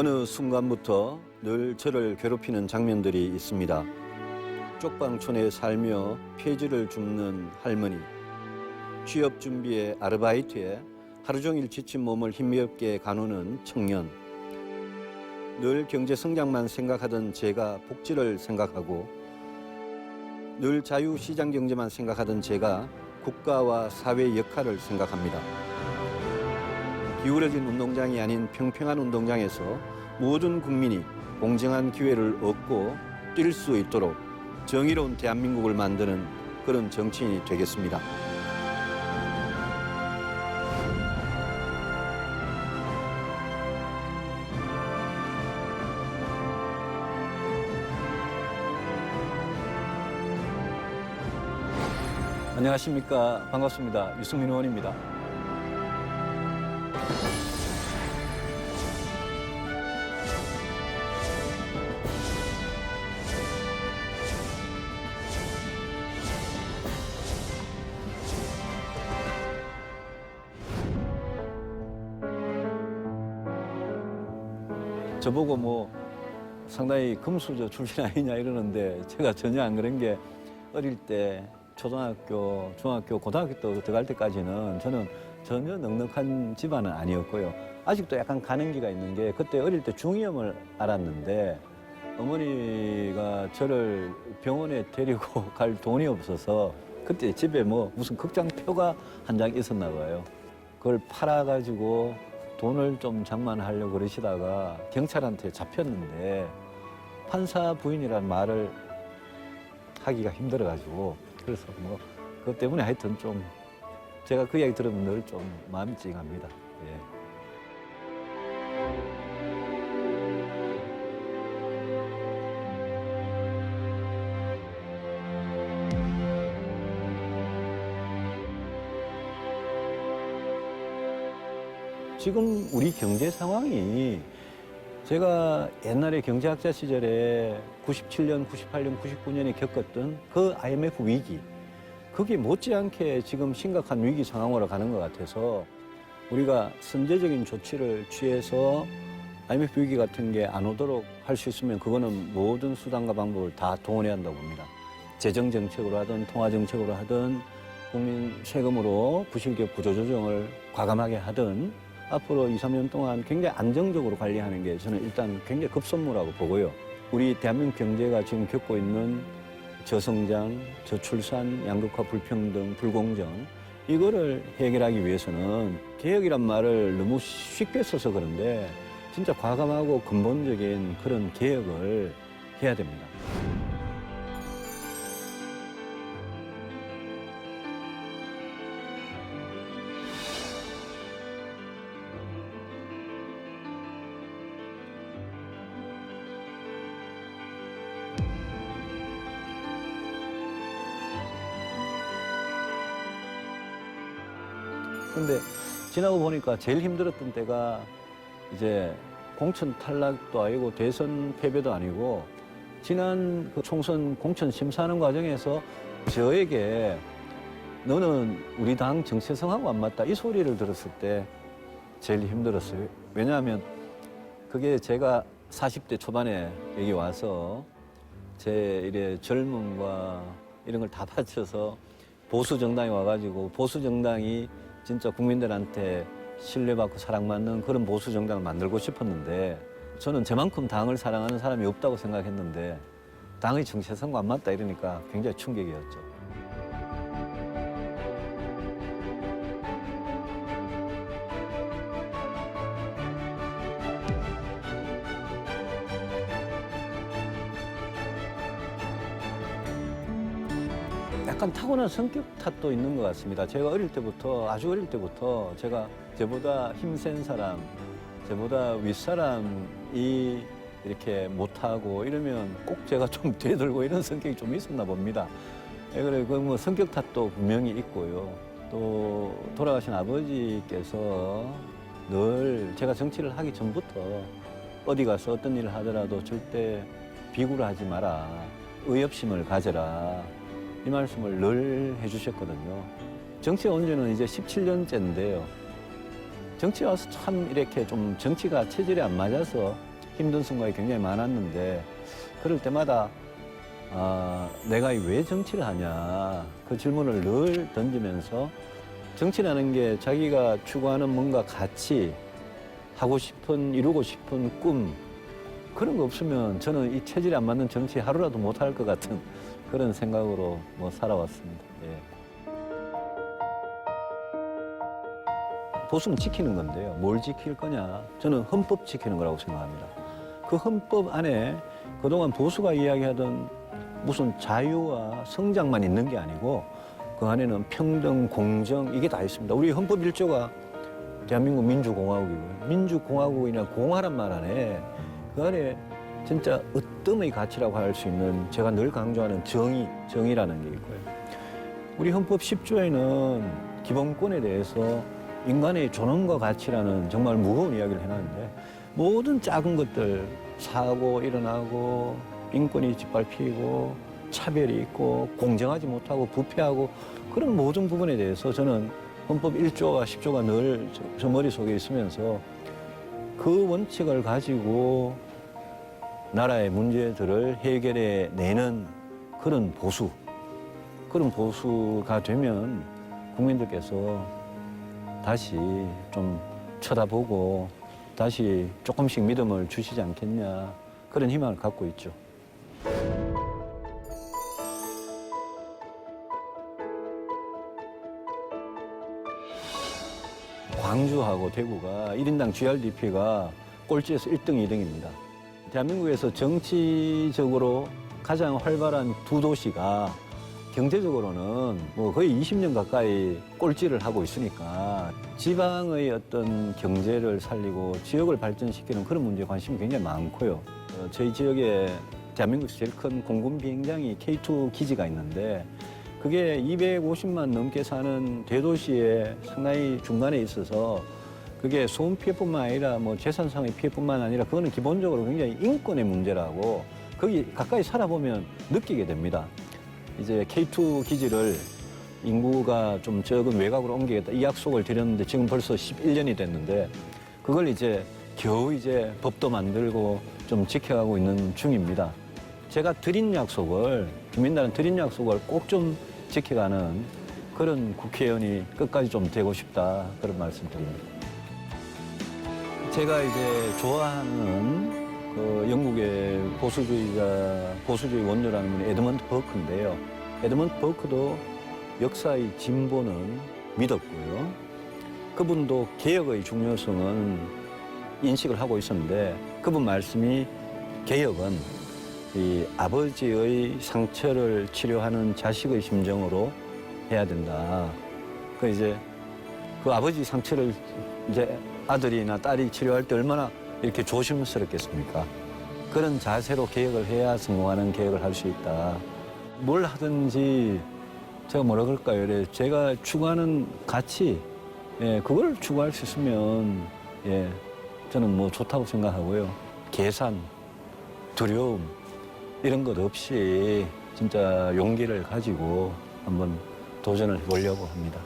어느 순간부터 늘 저를 괴롭히는 장면들이 있습니다. 쪽방촌에 살며 폐지를 줍는 할머니, 취업 준비에 아르바이트에 하루 종일 지친 몸을 힘겹게 가누는 청년, 늘 경제 성장만 생각하던 제가 복지를 생각하고 늘 자유시장 경제만 생각하던 제가 국가와 사회 역할을 생각합니다. 기울어진 운동장이 아닌 평평한 운동장에서 모든 국민이 공정한 기회를 얻고 뛸 수 있도록 정의로운 대한민국을 만드는 그런 정치인이 되겠습니다. 안녕하십니까. 반갑습니다. 유승민 의원입니다. 저보고 뭐 상당히 금수저 출신 아니냐 이러는데 제가 전혀 안 그런 게 어릴 때 초등학교, 중학교, 고등학교 때 들어갈 때까지는 저는 전혀 넉넉한 집안은 아니었고요. 아직도 약간 가는 기가 있는 게 그때 어릴 때 중이염을 알았는데 어머니가 저를 병원에 데리고 갈 돈이 없어서 그때 집에 뭐 무슨 극장표가 한 장 있었나 봐요. 그걸 팔아가지고 돈을 좀 장만하려고 그러시다가 경찰한테 잡혔는데 판사 부인이란 말을 하기가 힘들어가지고 그래서 뭐 그것 때문에 하여튼 좀 제가 그 이야기 들으면 늘 좀 마음이 찡합니다. 예. 지금 우리 경제 상황이 제가 옛날에 경제학자 시절에 97년, 98년, 99년에 겪었던 그 IMF 위기, 그게 못지않게 지금 심각한 위기 상황으로 가는 것 같아서 우리가 선제적인 조치를 취해서 IMF 위기 같은 게 안 오도록 할 수 있으면 그거는 모든 수단과 방법을 다 동원해야 한다고 봅니다. 재정 정책으로 하든 통화 정책으로 하든 국민 세금으로 부실기업 구조조정을 과감하게 하든 앞으로 2, 3년 동안 굉장히 안정적으로 관리하는 게 저는 일단 굉장히 급선무라고 보고요. 우리 대한민국 경제가 지금 겪고 있는 저성장, 저출산, 양극화 불평등, 불공정 이거를 해결하기 위해서는 개혁이란 말을 너무 쉽게 써서 그런데 진짜 과감하고 근본적인 그런 개혁을 해야 됩니다. 근데 지나고 보니까 제일 힘들었던 때가 이제 공천 탈락도 아니고 대선 패배도 아니고 지난 그 총선 공천 심사하는 과정에서 저에게 너는 우리 당 정체성하고 안 맞다 이 소리를 들었을 때 제일 힘들었어요. 왜냐하면 그게 제가 40대 초반에 여기 와서 제 이래 젊음과 이런 걸 다 바쳐서 보수 정당에 와가지고 보수 정당이 진짜 국민들한테 신뢰받고 사랑받는 그런 보수 정당을 만들고 싶었는데 저는 저만큼 당을 사랑하는 사람이 없다고 생각했는데 당의 정체성과 안 맞다 이러니까 굉장히 충격이었죠. 약간 타고난 성격 탓도 있는 것 같습니다. 제가 어릴 때부터 아주 어릴 때부터 제가 저보다 힘센 사람, 저보다 윗사람이 이렇게 못하고 이러면 꼭 제가 좀 되돌고 이런 성격이 좀 있었나 봅니다. 예, 그래 그뭐 성격 탓도 분명히 있고요. 또 돌아가신 아버지께서 늘 제가 정치를 하기 전부터 어디 가서 어떤 일을 하더라도 절대 비굴을 하지 마라. 의협심을 가져라. 이 말씀을 늘 해주셨거든요. 정치에 온 지는 이제 17년째인데요. 정치에 와서 참 이렇게 좀 정치가 체질이 안 맞아서 힘든 순간이 굉장히 많았는데 그럴 때마다 아, 내가 왜 정치를 하냐 그 질문을 늘 던지면서 정치라는 게 자기가 추구하는 뭔가 가치 하고 싶은 이루고 싶은 꿈 그런 거 없으면 저는 이 체질이 안 맞는 정치 하루라도 못 할 것 같은 그런 생각으로 뭐 살아왔습니다. 예. 보수는 지키는 건데요. 뭘 지킬 거냐? 저는 헌법 지키는 거라고 생각합니다. 그 헌법 안에 그동안 보수가 이야기하던 무슨 자유와 성장만 있는 게 아니고 그 안에는 평등, 공정 이게 다 있습니다. 우리 헌법 일조가 대한민국 민주공화국이고요. 민주공화국이나 공화란 말 안에 그 안에 진짜 으뜸의 가치라고 할 수 있는 제가 늘 강조하는 정의, 정의라는 게 있고요. 우리 헌법 10조에는 기본권에 대해서 인간의 존엄과 가치라는 정말 무거운 이야기를 해놨는데 모든 작은 것들 사고 일어나고 인권이 짓밟히고 차별이 있고 공정하지 못하고 부패하고 그런 모든 부분에 대해서 저는 헌법 1조와 10조가 늘 저 머릿속에 있으면서 그 원칙을 가지고 나라의 문제들을 해결해 내는 그런 보수 그런 보수가 되면 국민들께서 다시 좀 쳐다보고 다시 조금씩 믿음을 주시지 않겠냐 그런 희망을 갖고 있죠. 광주하고 대구가 1인당 GRDP가 꼴찌에서 1등, 2등입니다. 대한민국에서 정치적으로 가장 활발한 두 도시가 경제적으로는 뭐 거의 20년 가까이 꼴찌를 하고 있으니까 지방의 어떤 경제를 살리고 지역을 발전시키는 그런 문제에 관심이 굉장히 많고요. 어, 저희 지역에 대한민국에서 제일 큰 공군 비행장이 K2 기지가 있는데 그게 250만 넘게 사는 대도시에 상당히 중간에 있어서 그게 소음 피해뿐만 아니라 뭐 재산상의 피해뿐만 아니라 그거는 기본적으로 굉장히 인권의 문제라고 거기 가까이 살아보면 느끼게 됩니다. 이제 K2 기지를 인구가 좀 적은 외곽으로 옮기겠다 이 약속을 드렸는데 지금 벌써 11년이 됐는데 그걸 이제 겨우 이제 법도 만들고 좀 지켜가고 있는 중입니다. 제가 드린 약속을 주민들은 드린 약속을 꼭 좀 지켜가는 그런 국회의원이 끝까지 좀 되고 싶다 그런 말씀 드립니다. 제가 이제 좋아하는 그 영국의 보수주의자 보수주의 원조라는 분이 에드먼드 버크인데요. 에드먼드 버크도 역사의 진보는 믿었고요. 그분도 개혁의 중요성은 인식을 하고 있었는데 그분 말씀이 개혁은 이 아버지의 상처를 치료하는 자식의 심정으로 해야 된다. 그 이제 그 아버지 상처를 이제 아들이나 딸이 치료할 때 얼마나 이렇게 조심스럽겠습니까? 그런 자세로 개혁을 해야 성공하는 개혁을 할 수 있다. 뭘 하든지 제가 뭐라 그럴까요? 이래 제가 추구하는 가치, 예, 그걸 추구할 수 있으면 예, 저는 뭐 좋다고 생각하고요. 계산, 두려움 이런 것 없이 진짜 용기를 가지고 한번 도전을 해보려고 합니다.